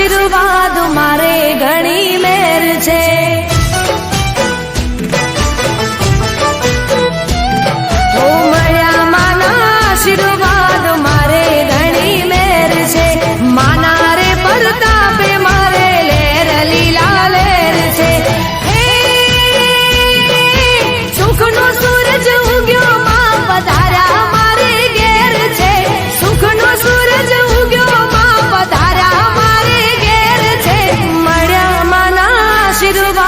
આશીર્વાદ મારે ઘણી મેર છે. middle